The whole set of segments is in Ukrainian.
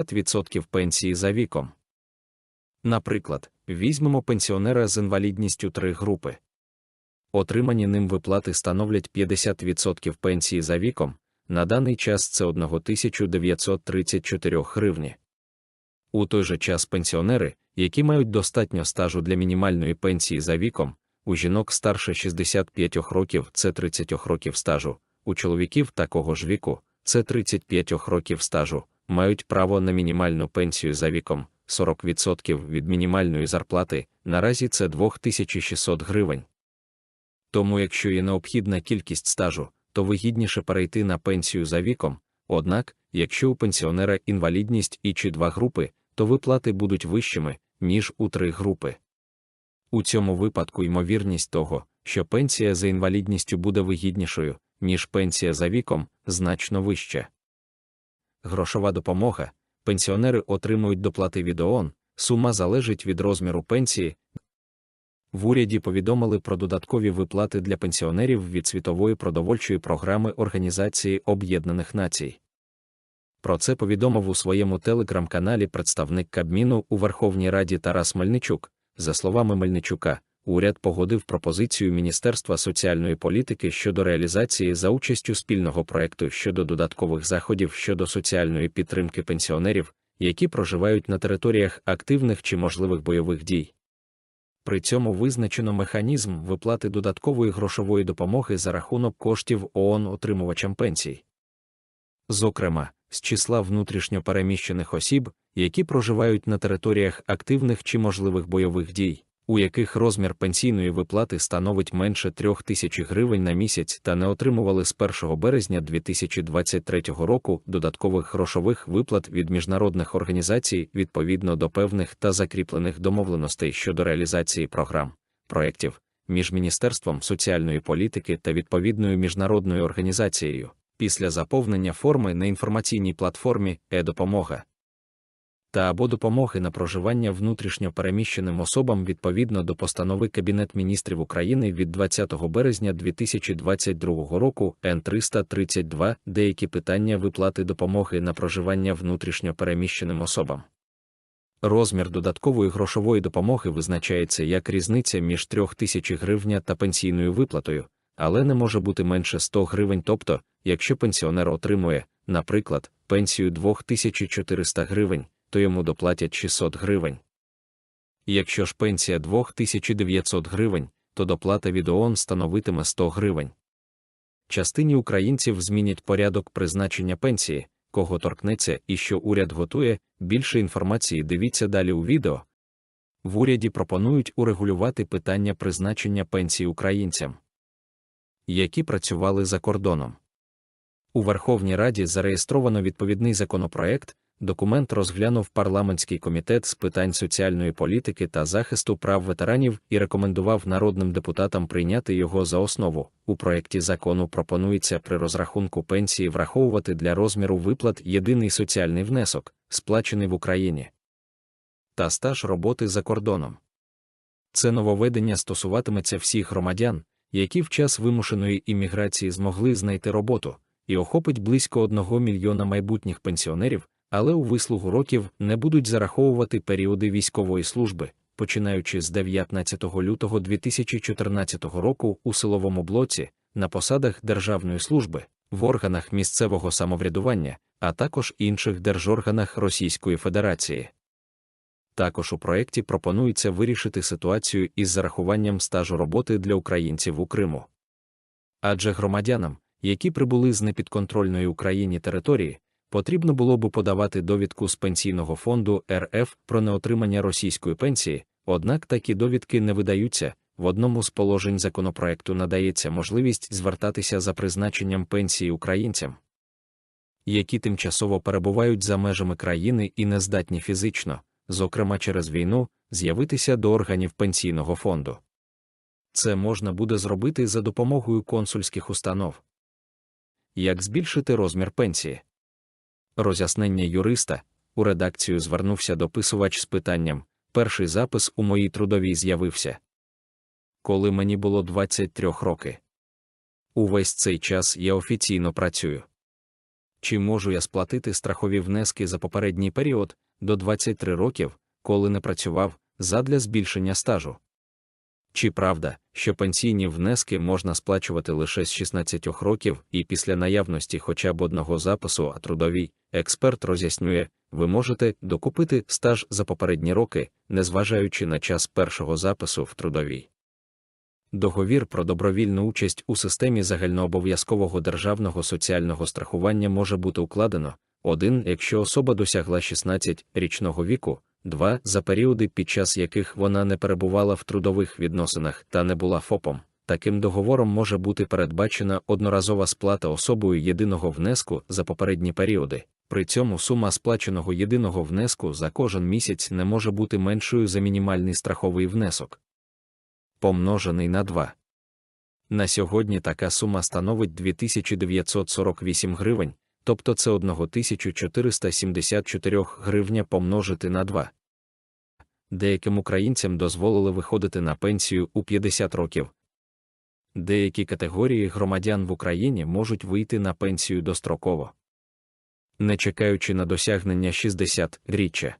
50% пенсії за віком. Наприклад, візьмемо пенсіонера з інвалідністю 3 групи. Отримані ним виплати становлять 50% пенсії за віком, на даний час це 1934 гривні. У той же час пенсіонери, які мають достатньо стажу для мінімальної пенсії за віком, у жінок старше 65 років це 30 років стажу, у чоловіків такого ж віку це 35 років стажу, мають право на мінімальну пенсію за віком 40% від мінімальної зарплати, наразі це 2600 гривень. Тому, якщо є необхідна кількість стажу, то вигідніше перейти на пенсію за віком. Однак, якщо у пенсіонера інвалідність і чи два групи, то виплати будуть вищими, ніж у три групи. У цьому випадку ймовірність того, що пенсія за інвалідністю буде вигіднішою, ніж пенсія за віком, значно вища. Грошова допомога. Пенсіонери отримують доплати від ООН, сума залежить від розміру пенсії. В уряді повідомили про додаткові виплати для пенсіонерів від світової продовольчої програми Організації Об'єднаних Націй. Про це повідомив у своєму телеграм-каналі представник Кабміну у Верховній Раді Тарас Мельничук. За словами Мельничука, уряд погодив пропозицію Міністерства соціальної політики щодо реалізації за участю спільного проекту щодо додаткових заходів щодо соціальної підтримки пенсіонерів, які проживають на територіях активних чи можливих бойових дій. При цьому визначено механізм виплати додаткової грошової допомоги за рахунок коштів ООН отримувачам пенсій. Зокрема, з числа внутрішньо переміщених осіб, які проживають на територіях активних чи можливих бойових дій, у яких розмір пенсійної виплати становить менше 3 тисяч гривень на місяць та не отримували з 1 березня 2023 року додаткових грошових виплат від міжнародних організацій відповідно до певних та закріплених домовленостей щодо реалізації програм, проєктів між Міністерством соціальної політики та відповідною міжнародною організацією. Після заповнення форми на інформаційній платформі е-допомога та або допомоги на проживання внутрішньо переміщеним особам відповідно до постанови Кабінет міністрів України від 20 березня 2022 року Н332 деякі питання виплати допомоги на проживання внутрішньо переміщеним особам. Розмір додаткової грошової допомоги визначається як різниця між 3000 гривня та пенсійною виплатою, але не може бути менше 100 гривень. Тобто, якщо пенсіонер отримує, наприклад, пенсію 2400 гривень, то йому доплатять 600 гривень. Якщо ж пенсія 2900 гривень, то доплата від ООН становитиме 100 гривень. Частині українців змінять порядок призначення пенсії, кого торкнеться і що уряд готує, більше інформації дивіться далі у відео. В уряді пропонують урегулювати питання призначення пенсії українцям, які працювали за кордоном. У Верховній Раді зареєстровано відповідний законопроект, Документ розглянув парламентський комітет з питань соціальної політики та захисту прав ветеранів і рекомендував народним депутатам прийняти його за основу. У проєкті закону пропонується при розрахунку пенсії враховувати для розміру виплат єдиний соціальний внесок, сплачений в Україні, та стаж роботи за кордоном. Це нововведення стосуватиметься всіх громадян, які в час вимушеної імміграції змогли знайти роботу, і охопить близько одного мільйона майбутніх пенсіонерів але у вислугу років не будуть зараховувати періоди військової служби, починаючи з 19 лютого 2014 року у силовому блоці, на посадах державної служби, в органах місцевого самоврядування, а також інших держорганах Російської Федерації. Також у проєкті пропонується вирішити ситуацію із зарахуванням стажу роботи для українців у Криму. Адже громадянам, які прибули з непідконтрольної Україні території, потрібно було б подавати довідку з пенсійного фонду РФ про неотримання російської пенсії, однак такі довідки не видаються. В одному з положень законопроекту надається можливість звертатися за призначенням пенсії українцям, які тимчасово перебувають за межами країни і не здатні фізично, зокрема через війну, з'явитися до органів пенсійного фонду. Це можна буде зробити за допомогою консульських установ. Як збільшити розмір пенсії? Роз'яснення юриста, у редакцію звернувся дописувач з питанням перший запис у моїй трудовій з'явився. Коли мені було 23 роки. Увесь цей час я офіційно працюю. Чи можу я сплатити страхові внески за попередній період до 23 років, коли не працював, задля збільшення стажу? Чи правда, що пенсійні внески можна сплачувати лише з 16 років і після наявності хоча б одного запису, а трудовий експерт роз'яснює, ви можете докупити стаж за попередні роки, незважаючи на час першого запису в трудовій. Договір про добровільну участь у системі загальнообов'язкового державного соціального страхування може бути укладено 1. якщо особа досягла 16 річного віку, 2. за періоди, під час яких вона не перебувала в трудових відносинах та не була ФОПом. Таким договором може бути передбачена одноразова сплата особою єдиного внеску за попередні періоди. При цьому сума сплаченого єдиного внеску за кожен місяць не може бути меншою за мінімальний страховий внесок помножений на 2. На сьогодні така сума становить 2948 гривень, тобто це 1474 гривня помножити на 2. Деяким українцям дозволили виходити на пенсію у 50 років. Деякі категорії громадян в Україні можуть вийти на пенсію достроково, не чекаючи на досягнення 60 річчя.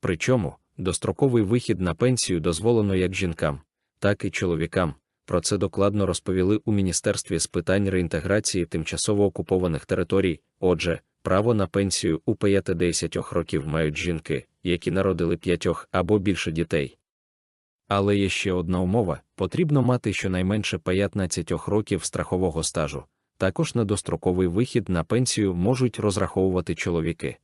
Причому достроковий вихід на пенсію дозволено як жінкам, так і чоловікам. Про це докладно розповіли у Міністерстві з питань реінтеграції тимчасово окупованих територій. Отже, право на пенсію у 50 років мають жінки, які народили п'ятьох або більше дітей. Але є ще одна умова: потрібно мати щонайменше 15 років страхового стажу. Також на достроковий вихід на пенсію можуть розраховувати чоловіки.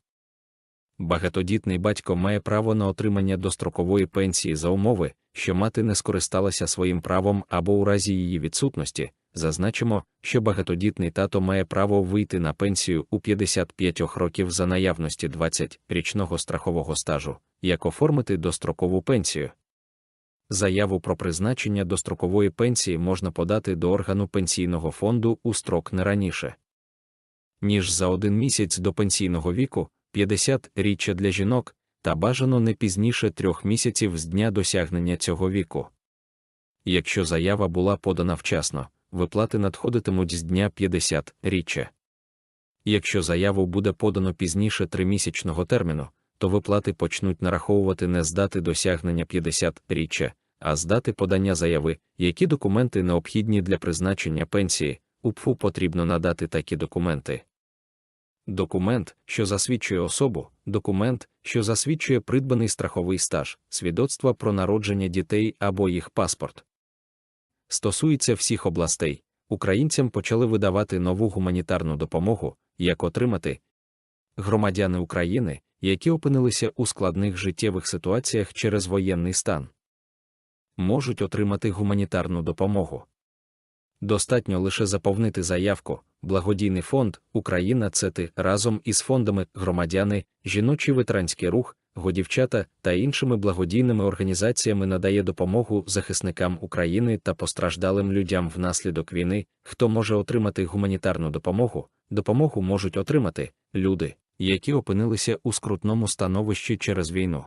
Багатодітний батько має право на отримання дострокової пенсії за умови, що мати не скористалася своїм правом або у разі її відсутності. Зазначимо, що багатодітний тато має право вийти на пенсію у 55 років за наявності 20-річного страхового стажу, як оформити дострокову пенсію. Заяву про призначення дострокової пенсії можна подати до органу пенсійного фонду у строк не раніше, ніж за один місяць до пенсійного віку, 50 річчя для жінок, та бажано не пізніше трьох місяців з дня досягнення цього віку. Якщо заява була подана вчасно, виплати надходитимуть з дня 50 річчя. Якщо заяву буде подано пізніше тримісячного терміну, то виплати почнуть нараховувати не з дати досягнення 50 річчя, а з дати подання заяви, які документи необхідні для призначення пенсії, УПФУ потрібно надати такі документи документ, що засвідчує особу, документ, що засвідчує придбаний страховий стаж, свідоцтва про народження дітей або їх паспорт. Стосується всіх областей, українцям почали видавати нову гуманітарну допомогу, як отримати громадяни України, які опинилися у складних життєвих ситуаціях через воєнний стан, можуть отримати гуманітарну допомогу. Достатньо лише заповнити заявку, благодійний фонд Україна ЦЕТИ разом із фондами громадяни, жіночий ветеранський рух, годівчата та іншими благодійними організаціями надає допомогу захисникам України та постраждалим людям внаслідок війни, хто може отримати гуманітарну допомогу. Допомогу можуть отримати люди, які опинилися у скрутному становищі через війну.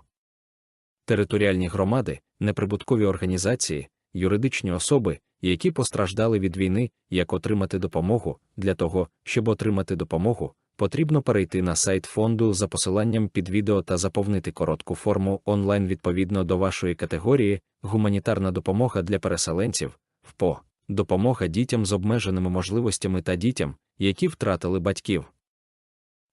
Територіальні громади, неприбуткові організації, юридичні особи, які постраждали від війни, як отримати допомогу. Для того, щоб отримати допомогу, потрібно перейти на сайт фонду за посиланням під відео та заповнити коротку форму онлайн відповідно до вашої категорії, гуманітарна допомога для переселенців, ВПО, допомога дітям з обмеженими можливостями та дітям, які втратили батьків.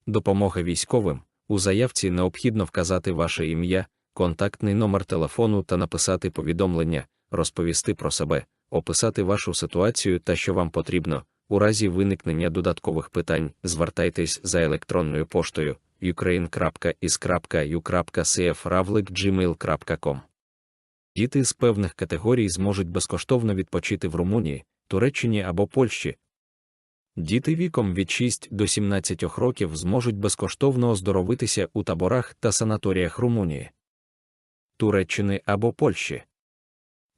Допомога військовим. У заявці необхідно вказати ваше ім'я, контактний номер телефону та написати повідомлення, розповісти про себе, описати вашу ситуацію та що вам потрібно. У разі виникнення додаткових питань звертайтесь за електронною поштою ukraine.is.u.cfravlik.gmail.com Діти з певних категорій зможуть безкоштовно відпочити в Румунії, Туреччині або Польщі. Діти віком від 6 до 17 років зможуть безкоштовно оздоровитися у таборах та санаторіях Румунії, Туреччини або Польщі.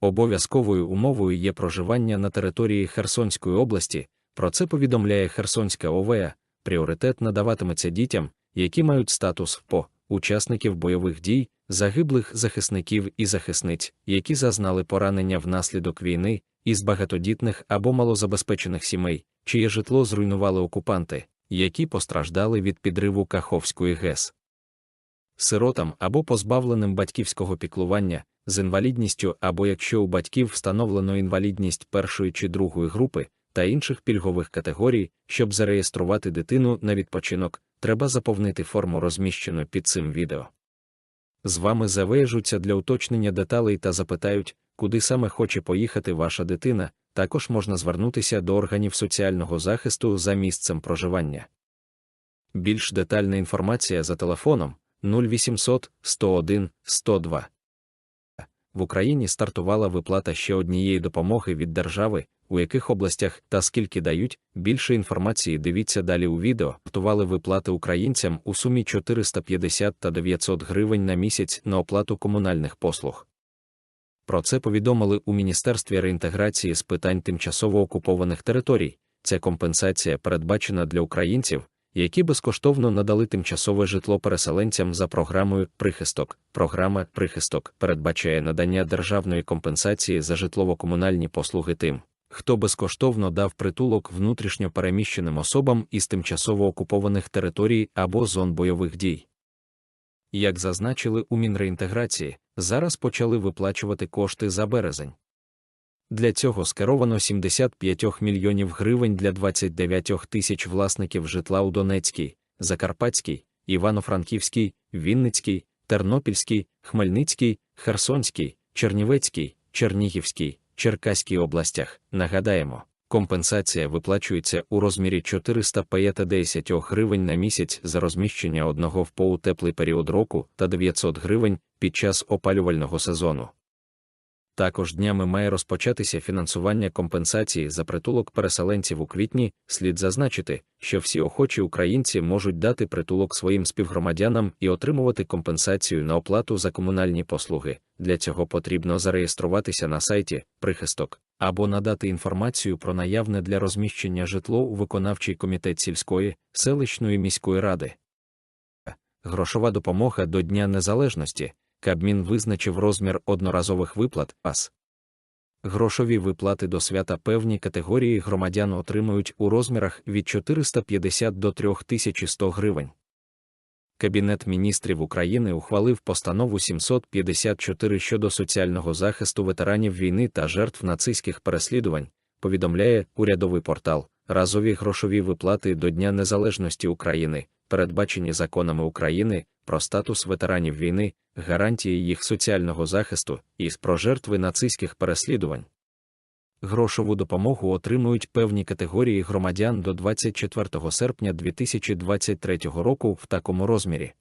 Обов'язковою умовою є проживання на території Херсонської області, про це повідомляє Херсонська ОВА, пріоритет надаватиметься дітям, які мають статус ВПО, учасників бойових дій, загиблих захисників і захисниць, які зазнали поранення внаслідок війни, із багатодітних або малозабезпечених сімей, чиє житло зруйнували окупанти, які постраждали від підриву Каховської ГЕС. Сиротам або позбавленим батьківського піклування з інвалідністю або якщо у батьків встановлено інвалідність першої чи другої групи та інших пільгових категорій, щоб зареєструвати дитину на відпочинок, треба заповнити форму розміщену під цим відео. З вами завежуться для уточнення деталей та запитають, куди саме хоче поїхати ваша дитина, також можна звернутися до органів соціального захисту за місцем проживання. Більш детальна інформація за телефоном 0800 101 102. В Україні стартувала виплата ще однієї допомоги від держави, у яких областях та скільки дають. Більше інформації дивіться далі у відео. Готували виплати українцям у сумі 450 та 900 гривень на місяць на оплату комунальних послуг. Про це повідомили у Міністерстві реінтеграції з питань тимчасово окупованих територій. Ця компенсація передбачена для українців, які безкоштовно надали тимчасове житло переселенцям за програмою Прихисток. Програма Прихисток передбачає надання державної компенсації за житлово-комунальні послуги тим, хто безкоштовно дав притулок внутрішньо переміщеним особам із тимчасово окупованих територій або зон бойових дій. Як зазначили у Мінреінтеграції, зараз почали виплачувати кошти за березень. Для цього скеровано 75 мільйонів гривень для 29 тисяч власників житла у Донецькій, Закарпатській, Івано-Франківській, Вінницькій, Тернопільській, Хмельницькій, Херсонській, Чернівецькій, Чернігівській, Черкаській областях. Нагадаємо, компенсація виплачується у розмірі 450 гривень на місяць за розміщення одного в ПО у теплий період року та 900 гривень під час опалювального сезону. Також днями має розпочатися фінансування компенсації за притулок переселенців у квітні. Слід зазначити, що всі охочі українці можуть дати притулок своїм співгромадянам і отримувати компенсацію на оплату за комунальні послуги. Для цього потрібно зареєструватися на сайті прихисток або надати інформацію про наявне для розміщення житло у виконавчий комітет сільської, селищної міської ради. Грошова допомога до Дня Незалежності. Кабмін визначив розмір одноразових виплат АС. Грошові виплати до свята певні категорії громадян отримують у розмірах від 450 до 3100 гривень. Кабінет міністрів України ухвалив постанову 754 щодо соціального захисту ветеранів війни та жертв нацистських переслідувань, повідомляє урядовий портал. Разові грошові виплати до Дня Незалежності України, передбачені законами України про статус ветеранів війни, гарантії їх соціального захисту і про жертви нацистських переслідувань. Грошову допомогу отримують певні категорії громадян до 24 серпня 2023 року в такому розмірі.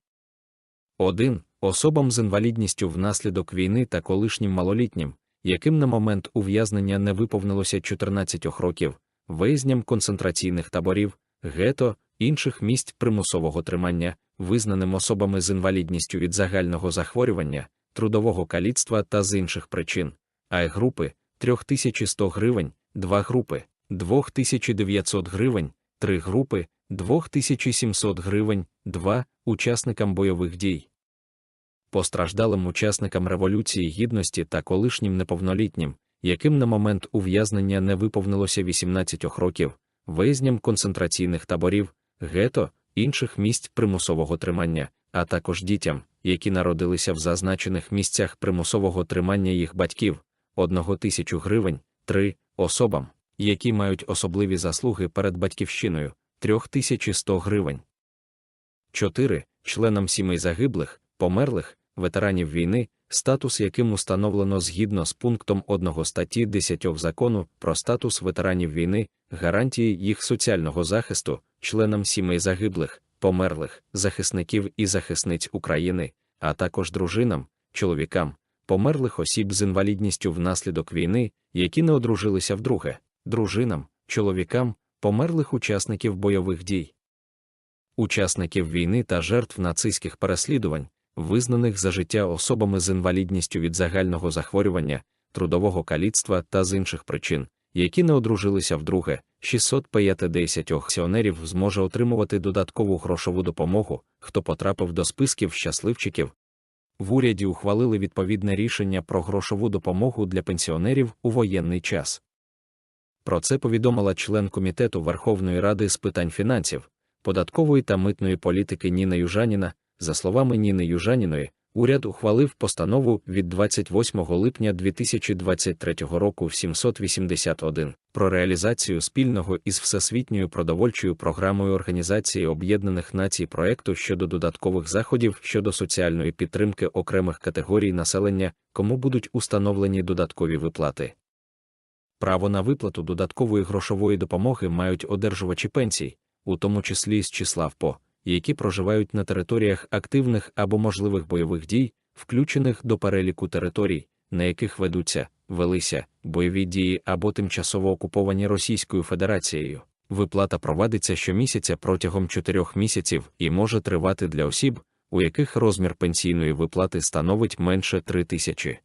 1. Особам з інвалідністю внаслідок війни та колишнім малолітнім, яким на момент ув'язнення не виповнилося 14 років, визням концентраційних таборів, гето, інших місць примусового тримання, визнаним особами з інвалідністю від загального захворювання, трудового каліцтва та з інших причин, а групи 3100 гривень, 2 групи, 2900 гривень, 3 групи, 2700 гривень, 2 учасникам бойових дій. Постраждалим учасникам Революції Гідності та колишнім неповнолітнім, яким на момент ув'язнення не виповнилося 18 років, визням концентраційних таборів, гето, інших місць примусового тримання, а також дітям, які народилися в зазначених місцях примусового тримання їх батьків, 1 тисячу гривень, 3 особам, які мають особливі заслуги перед батьківщиною, 3100 гривень. 4. Членам сімей загиблих, померлих, ветеранів війни, статус яким установлено згідно з пунктом 1 статті 10 закону про статус ветеранів війни, гарантії їх соціального захисту, членам сімей загиблих, померлих, захисників і захисниць України, а також дружинам, чоловікам, померлих осіб з інвалідністю внаслідок війни, які не одружилися вдруге, дружинам, чоловікам, померлих учасників бойових дій. Учасників війни та жертв нацистських переслідувань, визнаних за життя особами з інвалідністю від загального захворювання, трудового каліцтва та з інших причин, які не одружилися вдруге, 650 акціонерів зможе отримувати додаткову грошову допомогу, хто потрапив до списків щасливчиків. В уряді ухвалили відповідне рішення про грошову допомогу для пенсіонерів у воєнний час. Про це повідомила член Комітету Верховної Ради з питань фінансів, податкової та митної політики Ніна Южаніна, за словами Ніни Южаніної, уряд ухвалив постанову від 28 липня 2023 року в 781 про реалізацію спільного із Всесвітньою продовольчою програмою Організації Об'єднаних Націй проекту щодо додаткових заходів щодо соціальної підтримки окремих категорій населення, кому будуть установлені додаткові виплати. Право на виплату додаткової грошової допомоги мають одержувачі пенсій, у тому числі з числа ВПО, які проживають на територіях активних або можливих бойових дій, включених до переліку територій, на яких ведуться, велися бойові дії або тимчасово окуповані Російською Федерацією. Виплата провадиться щомісяця протягом чотирьох місяців і може тривати для осіб, у яких розмір пенсійної виплати становить менше 3 тисячі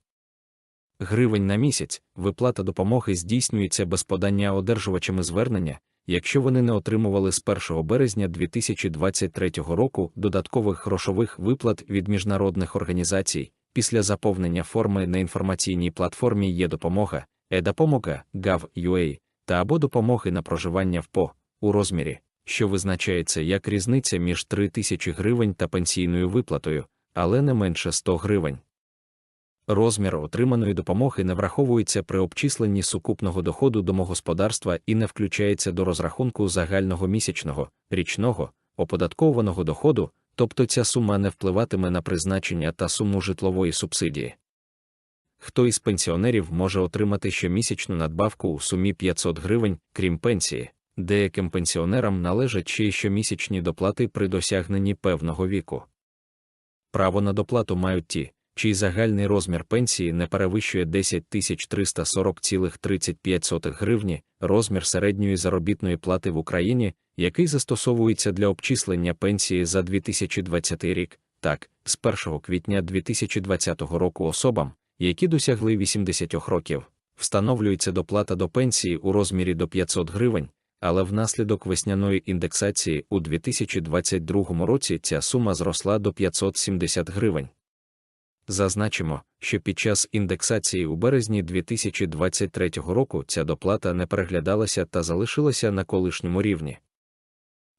гривень на місяць. Виплата допомоги здійснюється без подання одержувачами звернення, якщо вони не отримували з 1 березня 2023 року додаткових грошових виплат від міжнародних організацій, після заповнення форми на інформаційній платформі є допомога, e-допомога, Gov.ua та або допомоги на проживання в ПО у розмірі, що визначається як різниця між 3 тисячі гривень та пенсійною виплатою, але не менше 100 гривень. Розмір отриманої допомоги не враховується при обчисленні сукупного доходу домогосподарства і не включається до розрахунку загального місячного, річного, оподаткованого доходу, тобто ця сума не впливатиме на призначення та суму житлової субсидії. Хто із пенсіонерів може отримати щомісячну надбавку у сумі 500 гривень, крім пенсії, деяким пенсіонерам належать ще й щомісячні доплати при досягненні певного віку. Право на доплату мають ті, чий загальний розмір пенсії не перевищує 10 340,35 гривні, розмір середньої заробітної плати в Україні, який застосовується для обчислення пенсії за 2020 рік, так, з 1 квітня 2020 року особам, які досягли 80 років, встановлюється доплата до пенсії у розмірі до 500 гривень. Але внаслідок весняної індексації у 2022 році ця сума зросла до 570 гривень. Зазначимо, що під час індексації у березні 2023 року ця доплата не переглядалася та залишилася на колишньому рівні.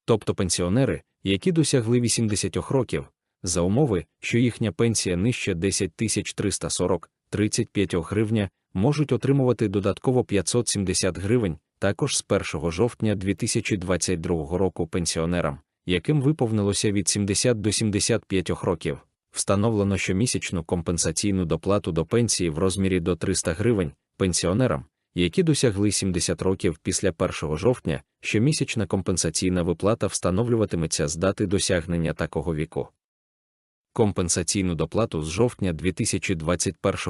Тобто пенсіонери, які досягли 80 років, за умови, що їхня пенсія нижче 10 340 35 гривня, можуть отримувати додатково 570 гривень, також з 1 жовтня 2022 року пенсіонерам, яким виповнилося від 70 до 75 років встановлено щомісячну компенсаційну доплату до пенсії в розмірі до 300 гривень пенсіонерам, які досягли 70 років після 1 жовтня, щомісячна компенсаційна виплата встановлюватиметься з дати досягнення такого віку. Компенсаційну доплату з жовтня 2021